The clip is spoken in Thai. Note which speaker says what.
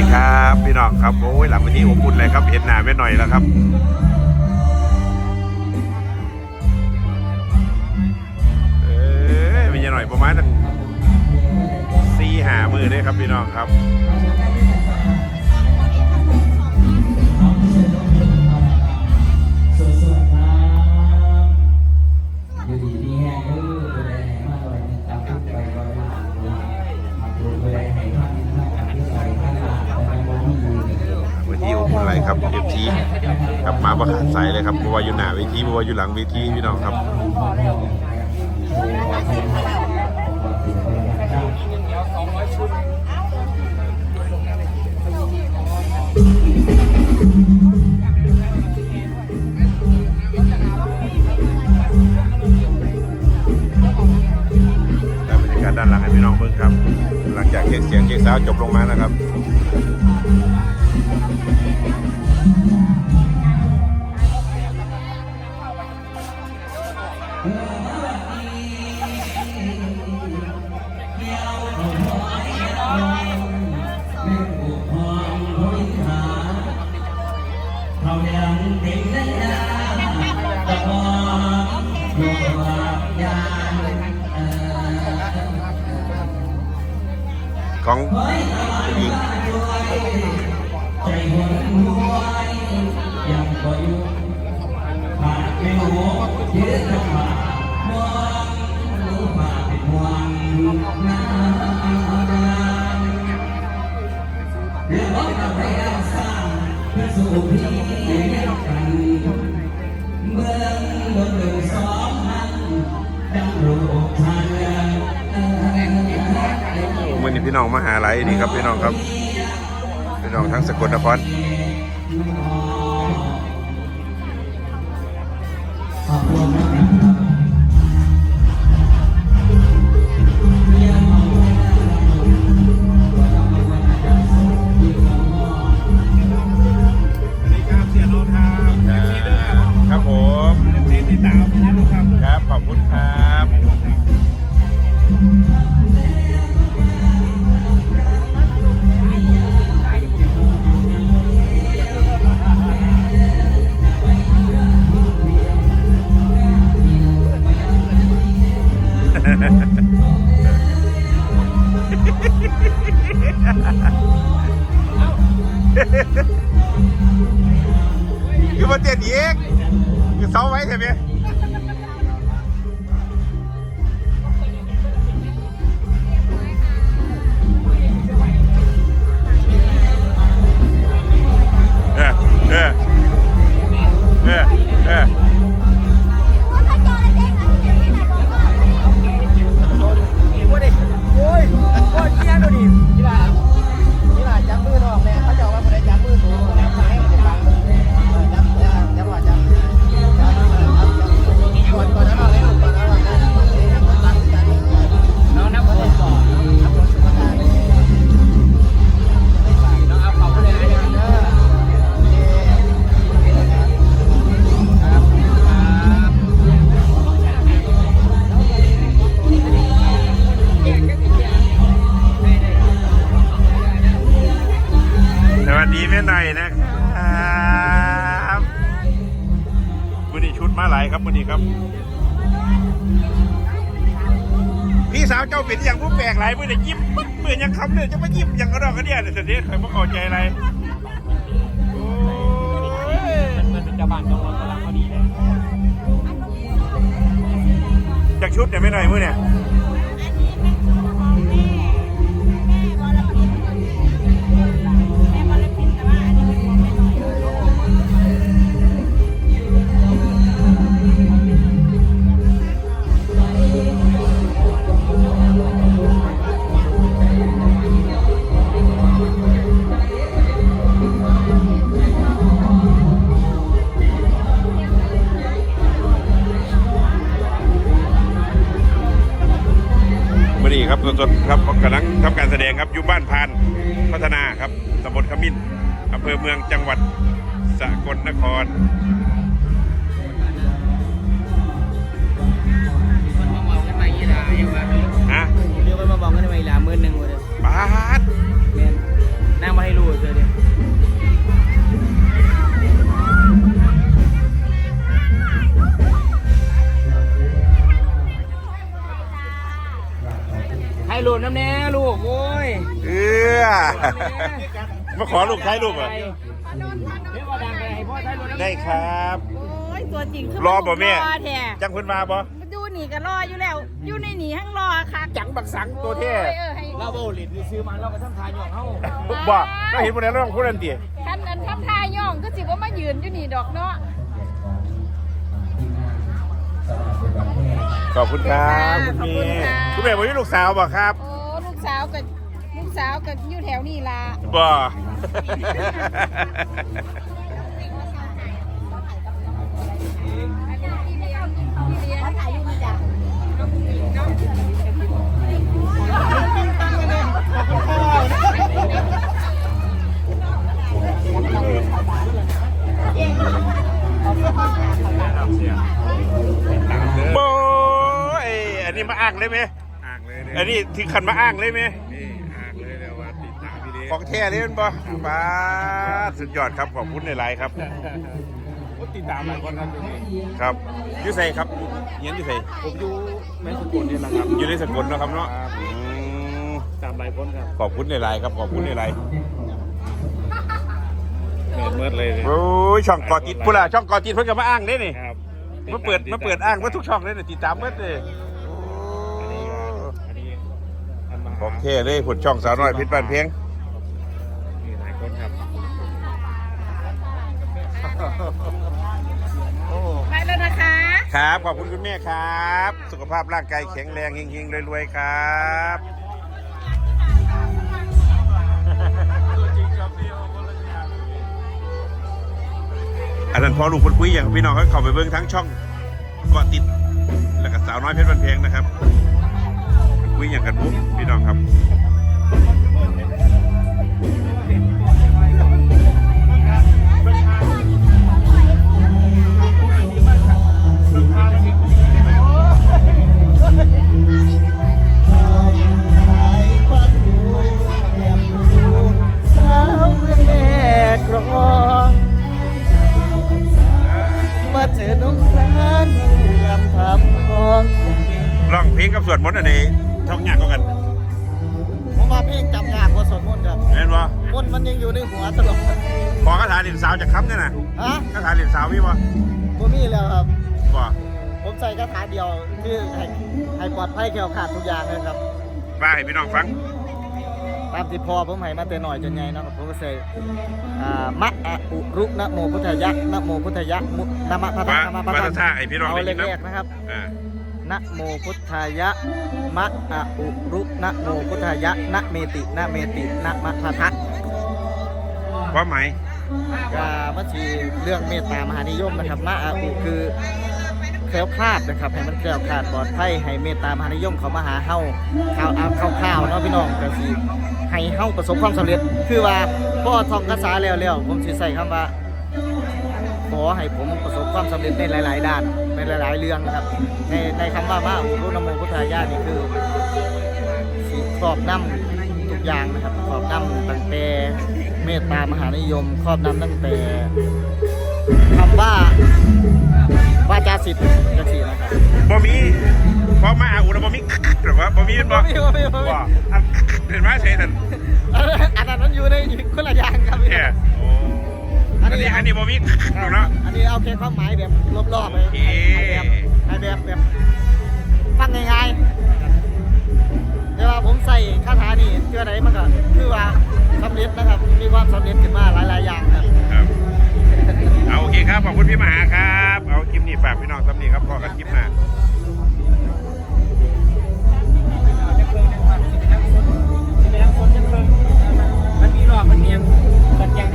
Speaker 1: ดีครับพี่น้องครับโอ้ยหลังวันนี้อบอุ่นเลยครับเห็นหน้าไม่หน่อยแล้วครับเออมีหน่อยประมาณตั้งสี่หามือเลยครับพี่น้องครับ
Speaker 2: ป
Speaker 1: ระขาดสายเลยครับบัวาอยู่หน้าเวทีบัวาอยู่หลังเวทีพี่น้องครับ แต่บรรยากาศด้านหลังให้พี่น้องเบิ่งครับ หลังจากเช็คเสียงเช็คซาวจบลงมานะครับ
Speaker 2: ราให้เราสร้างเพื่อสู่พี่กันเมืองบนหนึ่งสองพันดำรงทางเดิน
Speaker 1: มื่อนี้พี่น้องมาหาไรนี่ครับพี่น้องครับ พี่น้องทั้งสกลนคร
Speaker 2: คื
Speaker 1: อมาเตียนเองคือเสาไว้ใช่ไหมา
Speaker 3: วเจ้า
Speaker 1: เป็นอย่างผู้แปลกหลายมือเนี่ยยิ้มปึ๊ดมือยังคำเลยจะมายิ้มอย่างกระดอกกระเดียเนี่ยสุดที่เคยมาเข้าใจอะไรโอ้ย
Speaker 3: มันเป็นกระบาดตรงรถกำลังพอดีเลย
Speaker 1: จากชุดเนี่ยไม่หน่อยมือเนี่ย ทำการแสดงครับอยู่บ้านพานพัฒนาครับตำบลขมิ้นอำเภอเมืองจังหวัดสกลนคร
Speaker 3: คนมาบอกกันไปยี่ลายังว่า
Speaker 1: ฮะ
Speaker 3: เดี๋ยวคนมาบอกกันไปอีหลาหมื่นหนึ่งหมดเลย
Speaker 1: บาส
Speaker 3: แมนนั่งมาให้รู้
Speaker 1: มาขอลูกท้ายลูกเหรอ
Speaker 3: เรียกว่าดังเลยพ่อได้รถ
Speaker 1: ได้ครับ
Speaker 4: โอ้ยตัวจริงคือ
Speaker 1: รอบ่แม่
Speaker 4: รอแท้
Speaker 1: จังเพิ่นมาบ่
Speaker 4: ดูหนีกันรออยู่แล้ว อยู่ในหนีทั้งรอค่ะ
Speaker 1: จังบักสังตัวเท่
Speaker 4: โอ้ยเออให้
Speaker 3: เราโบลิดซื้อมาเราก็ทำทายหยองเขา
Speaker 1: บ่ก็เห็นบ่ได้ร้องพูดนั่นติ
Speaker 4: ท่านนั้นทำทายย่องก็สิว่ามายืนอยู่นี่ดอกเนาะ
Speaker 1: ขอบคุณครับคุณแม่คุณแม่บ่มีลูกสาวบ่ครับ
Speaker 4: โอ้ลูกสาวกับลูก สาวกับอยู่แถวนี่ล่ะ
Speaker 1: บ่
Speaker 4: ถ่ายอยู่มาจ้ะ
Speaker 1: บ่เอ้ยอันนี้มาอ้างเลยไหม
Speaker 5: อ่างเลยเนี่ย
Speaker 1: อันนี้ถึงขันมาอ้างเลยไหม
Speaker 5: นี่
Speaker 1: ของแท้เลยมันบ่บ้าดสุดยอดครับขอบคุณในไลน์ครับ
Speaker 5: ก็ติดตามหลายคนครับอยู่นี่
Speaker 1: ครับอยูไซครับเฮียนอยูไซ
Speaker 5: ผมอยู่แม่สกุลนี่แหละครับ
Speaker 1: อยู่ในสกลเนาะครับเนาะอืม
Speaker 5: ตามหลายคนครับ
Speaker 1: ขอบคุณในไลน์ครับขอบคุณในไลน์
Speaker 5: เมิดเมิดเลยเนี่ย
Speaker 1: โอ้ยช่องกอติดพุ่นล่ะช่องกอติดเพิ่นก็มาอ้างเด้นี่
Speaker 5: ครับ
Speaker 1: มาเปิดมาเปิดอ้างว่าทุกช่องเลยนี่ติดตามเบิดเลย
Speaker 5: อันนี้ก็อันนี้อันมา
Speaker 1: ของแท้เลยผลช่องสาวน้อยเพชรบ้านเพียง
Speaker 5: มีหลายคนครับ
Speaker 4: ไปแล้วนะคะ
Speaker 1: ครับ ขอบคุณคุณแม่ครับ สุขภาพร่างกายแข็งแรงเฮงๆรวยๆครับอันนั้นพอลูกคนคุยอย่างพี่น้องเขาเข้าไปเบิ่งทั้งช่องกาะติด แล้วก็สาวน้อยเพชรบันเพงนะครับ คุยอย่างกันปุ๊บพี่น้องครับ
Speaker 3: น
Speaker 1: ต์
Speaker 3: มันยังอยู่ในหัวตลอด
Speaker 1: ขอคาถาเรียนสาวจากคำเนี่ยนะ
Speaker 3: ฮะ
Speaker 1: คาถาเรียนสาวมีบ่
Speaker 3: บ่มีแล้วครับ
Speaker 1: บ่
Speaker 3: ผมใส่คาถาเดียวคือให้ให้ปลอดภัยแคล้วขาดทุกอย่างเลยครับ
Speaker 1: มาให้พี่น้องฟัง
Speaker 3: ตามที่พอผมให้มาแต่หน่อยจนใหญ่เนาะครับผมก็ใส่อ่ามะอะอุรุนะโมพุทธายะนะโมพุทธายะมุนะมะพะทะ
Speaker 1: ว่า
Speaker 3: นะมะพะ
Speaker 1: ว่า
Speaker 3: ทะ
Speaker 1: ท่าให้พี่น้อง
Speaker 3: เอา
Speaker 1: ได้ยิน
Speaker 3: แร
Speaker 1: นะ
Speaker 3: กๆนะครับ
Speaker 1: อ่า
Speaker 3: นะโมพุทธายะมะอะอุรุนะโมพุทธายะนะเมตินะเมตินะมะพะทะ
Speaker 1: ความหมาย
Speaker 3: กามัชีเรื่องเมตตามหานิยมนะครับมะอะอุคือแคล้วคลาดนะครับให้มันแคล้วคลาดปลอดภัยให้เมตตามหานิยมเขามาหาเฮาข่าวเอาข่าวๆเนาะพี่น้องก็สิให้เฮาประสบความสำเร็จ คือว่าพ่อท่องคาถาแล้วแล้วผมสิใส่คำว่าขอให้ผมประสบความสำเร็จในหลาย ๆ ด้านในหลาย ๆ เรื่องนะครับ ในในคำว่ามาอุรุนะโมพุทธายะนี่คือสิครอบนำทุกอย่างนะครับครอบนำตั้งแต่ เมตตามหานิยม ครอบนำตั้งแต่คำว่าวาจาสิทธิ์จังสี่นะครับ
Speaker 1: บ่มีพอมาอาอุระบ่มีหรือว่าบ่มีเป็นบ่
Speaker 3: บ่มีบ่มี
Speaker 1: อันเห็นไหมใช่ท่าน
Speaker 3: อันนั้นมันอยู่ในคนละอย่างครับ
Speaker 1: เนี่ยอันนี้อันนี้บ่มีหรอกนะ
Speaker 3: อันนี้เอาแค่ความหมายแบบรอบๆไป
Speaker 1: โอเค
Speaker 3: ให้แบบให้แบบแบบฟังง่ายๆแต่ว่าผมใส่คาถานี่เชื่อไหนมันก็คือว่าสำเร็จนะครับ ความสำเร็จขึ้นมาหลายหลายอย่างครับ
Speaker 1: เอาโอเคครับ ขอบคุณพี่มหาครับ เอาคลิปนี้ฝากพี่น้องสำนีครับขอกันคลิปมาเครื่อา
Speaker 6: มันมีรอบมันเนียงกันแจง